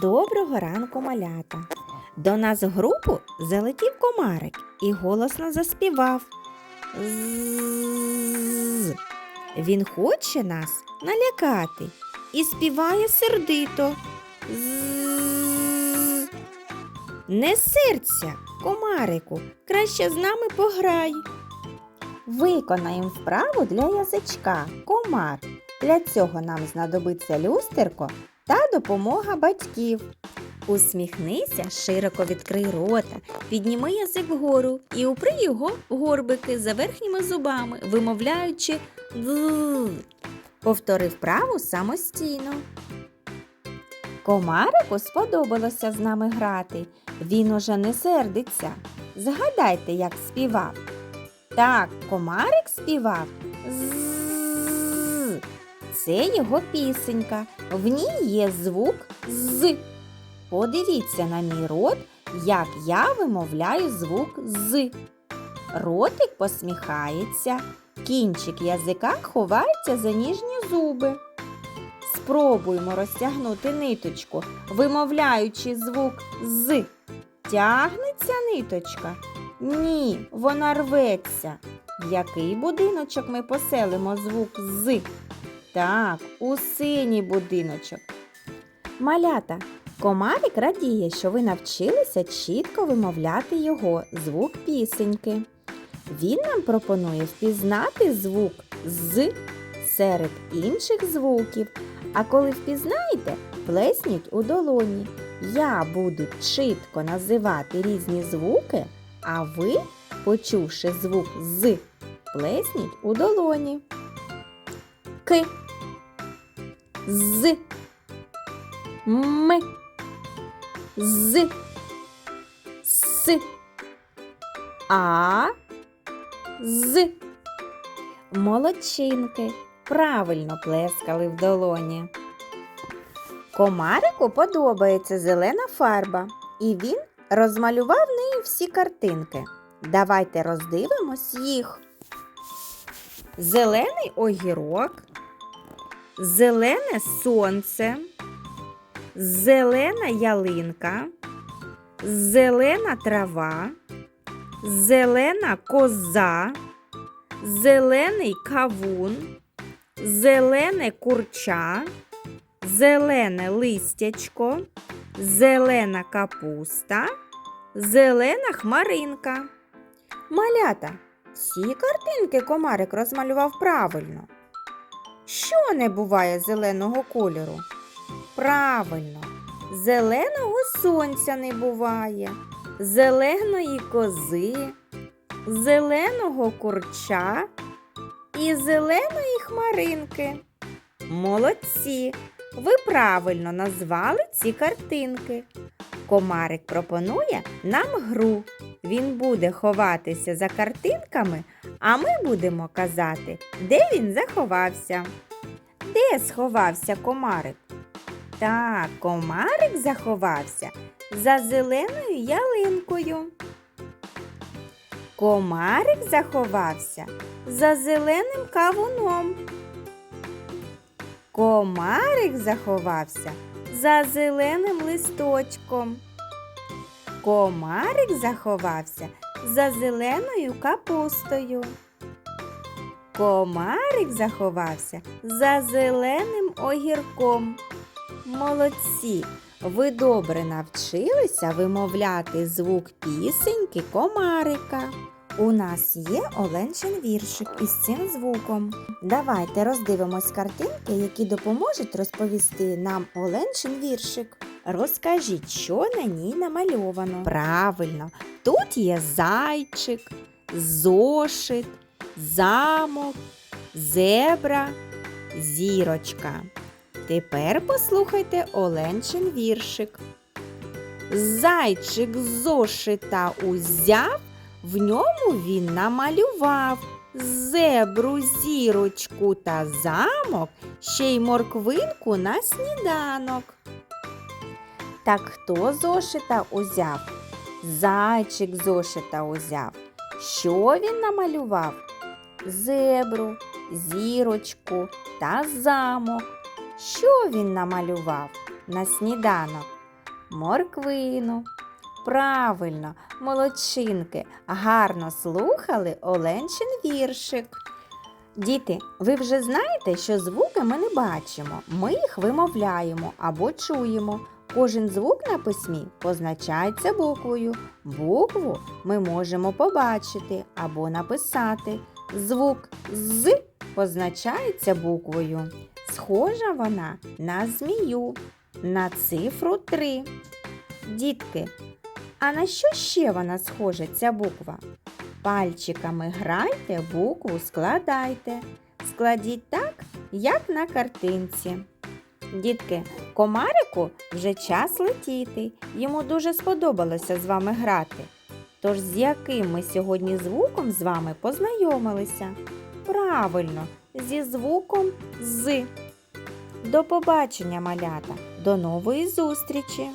Доброго ранку, малята. До нас в групу залетів комарик і голосно заспівав. З. Він хоче нас налякати і співає сердито. З. Не серця, комарику, краще з нами пограй. Виконаємо вправу для язичка, комар. Для цього нам знадобиться люстерко та допомога батьків. Усміхнися, широко відкрий рота, підніми язик вгору і упри його горбики за верхніми зубами, вимовляючи «г». Повтори вправу самостійно. Комарику сподобалося з нами грати. Він уже не сердиться. Згадайте, як співав. Так, комарик співав з. Це його пісенька. В ній є звук з. Подивіться на мій рот, як я вимовляю звук з. Ротик посміхається, кінчик язика ховається за ніжні зуби. Спробуємо розтягнути ниточку, вимовляючи звук з. Тягнеться ниточка? Ні, вона рветься. В який будиночок ми поселимо звук з? Так, у синій будиночок. Малята, комарик радіє, що ви навчилися чітко вимовляти його звук пісеньки. Він нам пропонує впізнати звук з серед інших звуків. А коли впізнаєте, плесніть у долоні. Я буду чітко називати різні звуки, а ви, почувши звук з, плесніть у долоні. К. З. М. З. С. А. З. Молодчинки. Правильно плескали в долоні. Комарику подобається зелена фарба, і він розмалював нею всі картинки. Давайте роздивимось їх. Зелений огірок, зелене сонце, зелена ялинка, зелена трава, зелена коза, зелений кавун, зелене курча, зелене листячко, зелена капуста, зелена хмаринка. Малята, всі картинки комарик розмалював правильно. Що не буває зеленого кольору? Правильно, зеленого сонця не буває, зеленої кози, зеленого курча і зеленої хмаринки. Молодці! Ви правильно назвали ці картинки. Комарик пропонує нам гру. Він буде ховатися за картинками, а ми будемо казати, де він заховався. Де сховався комарик? Так, комарик заховався за зеленою ялинкою. Комарик заховався за зеленим кавуном. Комарик заховався за зеленим листочком. Комарик заховався за зеленою капустою. Комарик заховався за зеленим огірком. Молодці! Ви добре навчилися вимовляти звук пісеньки комарика. У нас є Оленчин віршик із цим звуком. Давайте роздивимось картинки, які допоможуть розповісти нам Оленчин віршик. Розкажіть, що на ній намальовано. Правильно, тут є зайчик, зошит, замок, зебра, зірочка. Тепер послухайте Оленчин віршик. Зайчик зошита узяв, в ньому він намалював зебру, зірочку та замок, ще й морквинку на сніданок. Так хто зошита узяв? Зайчик зошита узяв. Що він намалював? Зебру, зірочку та замок. Що він намалював на сніданок? морквину. Правильно, молодчинки, гарно слухали Оленчин віршик. Діти, ви вже знаєте, що звуки ми не бачимо. Ми їх вимовляємо або чуємо. Кожен звук на письмі позначається буквою. Букву ми можемо побачити або написати. Звук з позначається буквою. Схожа вона на змію, на цифру 3. Дітки, а на що ще вона схожа, ця буква? Пальчиками грайте, букву складайте. Складіть так, як на картинці. Дітки, комарику вже час летіти. Йому дуже сподобалося з вами грати. Тож з яким ми сьогодні звуком з вами познайомилися? Правильно, зі звуком з. До побачення, малята, до нової зустрічі!